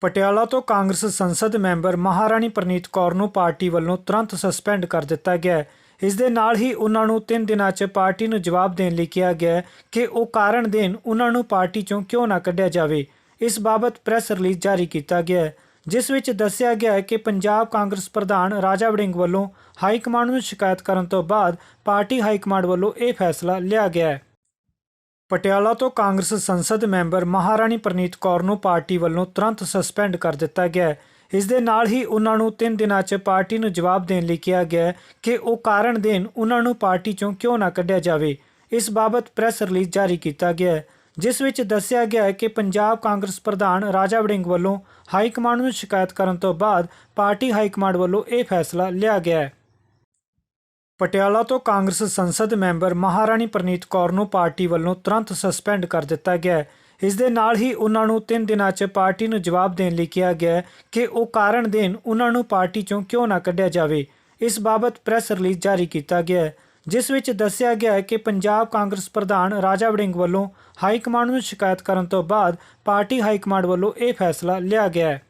ਪਟਿਆਲਾ ਤੋਂ ਕਾਂਗਰਸ ਸੰਸਦ ਮੈਂਬਰ ਮਹਾਰਾਣੀ ਪ੍ਰਨੀਤ ਕੌਰ ਨੂੰ ਪਾਰਟੀ ਵੱਲੋਂ ਤੁਰੰਤ ਸਸਪੈਂਡ ਕਰ ਦਿੱਤਾ ਗਿਆ ਹੈ। ਇਸ ਦੇ ਨਾਲ ਹੀ ਉਹਨਾਂ ਨੂੰ 3 ਦਿਨਾਂ 'ਚ ਪਾਰਟੀ ਨੂੰ ਜਵਾਬ ਦੇਣ ਲਈ ਕਿਹਾ ਗਿਆ ਕਿ ਉਹ ਕਾਰਨ ਦੇਣ ਉਹਨਾਂ ਨੂੰ ਪਾਰਟੀ 'ਚੋਂ ਕਿਉਂ ਨਾ ਕੱਢਿਆ ਜਾਵੇ। ਇਸ ਬਾਬਤ ਪ੍ਰੈਸ ਰਿਲੀਜ਼ ਜਾਰੀ ਕੀਤਾ ਗਿਆ ਹੈ, ਜਿਸ ਵਿੱਚ ਦੱਸਿਆ ਗਿਆ ਹੈ ਕਿ ਪੰਜਾਬ ਕਾਂਗਰਸ ਪ੍ਰਧਾਨ ਰਾਜਾ ਵੜਿੰਗ ਵੱਲੋਂ ਹਾਈ ਕਮਾਂਡ ਨੂੰ ਸ਼ਿਕਾਇਤ ਕਰਨ ਤੋਂ ਬਾਅਦ ਪਾਰਟੀ ਹਾਈ ਕਮਾਂਡ ਵੱਲੋਂ ਇਹ ਫੈਸਲਾ ਲਿਆ ਗਿਆ ਹੈ। ਪਟਿਆਲਾ ਤੋਂ ਕਾਂਗਰਸ ਸੰਸਦ ਮੈਂਬਰ ਮਹਾਰਾਣੀ ਪ੍ਰਨੀਤ ਕੌਰ ਨੂੰ ਪਾਰਟੀ ਵੱਲੋਂ ਤੁਰੰਤ ਸਸਪੈਂਡ ਕਰ ਦਿੱਤਾ ਗਿਆ ਹੈ। ਇਸ ਦੇ ਨਾਲ ਹੀ ਉਹਨਾਂ ਨੂੰ 3 ਦਿਨਾਂ 'ਚ ਪਾਰਟੀ ਨੂੰ ਜਵਾਬ ਦੇਣ ਲਈ ਕਿਹਾ ਗਿਆ ਕਿ ਉਹ ਕਾਰਨ ਦੇਣ ਉਹਨਾਂ ਨੂੰ ਪਾਰਟੀ 'ਚੋਂ ਕਿਉਂ ਨਾ ਕੱਢਿਆ ਜਾਵੇ। ਇਸ ਬਾਬਤ ਪ੍ਰੈਸ ਰਿਲੀਜ਼ ਜਾਰੀ ਕੀਤਾ ਗਿਆ ਹੈ, ਜਿਸ ਵਿੱਚ ਦੱਸਿਆ ਗਿਆ ਹੈ ਕਿ ਪੰਜਾਬ ਕਾਂਗਰਸ ਪ੍ਰਧਾਨ ਰਾਜਾ ਵੜਿੰਗ ਵੱਲੋਂ ਹਾਈ ਕਮਾਂਡ ਨੂੰ ਸ਼ਿਕਾਇਤ ਕਰਨ ਤੋਂ ਬਾਅਦ ਪਾਰਟੀ ਹਾਈ ਕਮਾਂਡ ਵੱਲੋਂ ਇਹ ਫੈਸਲਾ ਲਿਆ ਗਿਆ ਹੈ। ਪਟਿਆਲਾ ਤੋਂ ਕਾਂਗਰਸ ਸੰਸਦ ਮੈਂਬਰ ਮਹਾਰਾਣੀ ਪ੍ਰਨੀਤ ਕੌਰ ਨੂੰ ਪਾਰਟੀ ਵੱਲੋਂ ਤੁਰੰਤ ਸਸਪੈਂਡ ਕਰ ਦਿੱਤਾ ਗਿਆ ਹੈ। ਇਸ ਦੇ ਨਾਲ ਹੀ ਉਹਨਾਂ ਨੂੰ 3 ਦਿਨਾਂ 'ਚ ਪਾਰਟੀ ਨੂੰ ਜਵਾਬ ਦੇਣ ਲਈ ਕਿਹਾ ਗਿਆ ਕਿ ਉਹ ਕਾਰਨ ਦੇਣ ਉਹਨਾਂ ਨੂੰ ਪਾਰਟੀ 'ਚੋਂ ਕਿਉਂ ਨਾ ਕੱਢਿਆ ਜਾਵੇ। ਇਸ ਬਾਬਤ ਪ੍ਰੈਸ ਰਿਲੀਜ਼ ਜਾਰੀ ਕੀਤਾ ਗਿਆ ਹੈ, ਜਿਸ ਵਿੱਚ ਦੱਸਿਆ ਗਿਆ ਹੈ ਕਿ ਪੰਜਾਬ ਕਾਂਗਰਸ ਪ੍ਰਧਾਨ ਰਾਜਾ ਵੜਿੰਗ ਵੱਲੋਂ ਹਾਈ ਕਮਾਂਡ ਨੂੰ ਸ਼ਿਕਾਇਤ ਕਰਨ ਤੋਂ ਬਾਅਦ ਪਾਰਟੀ ਹਾਈ ਕਮਾਂਡ ਵੱਲੋਂ ਇਹ ਫੈਸਲਾ ਲਿਆ ਗਿਆ ਹੈ।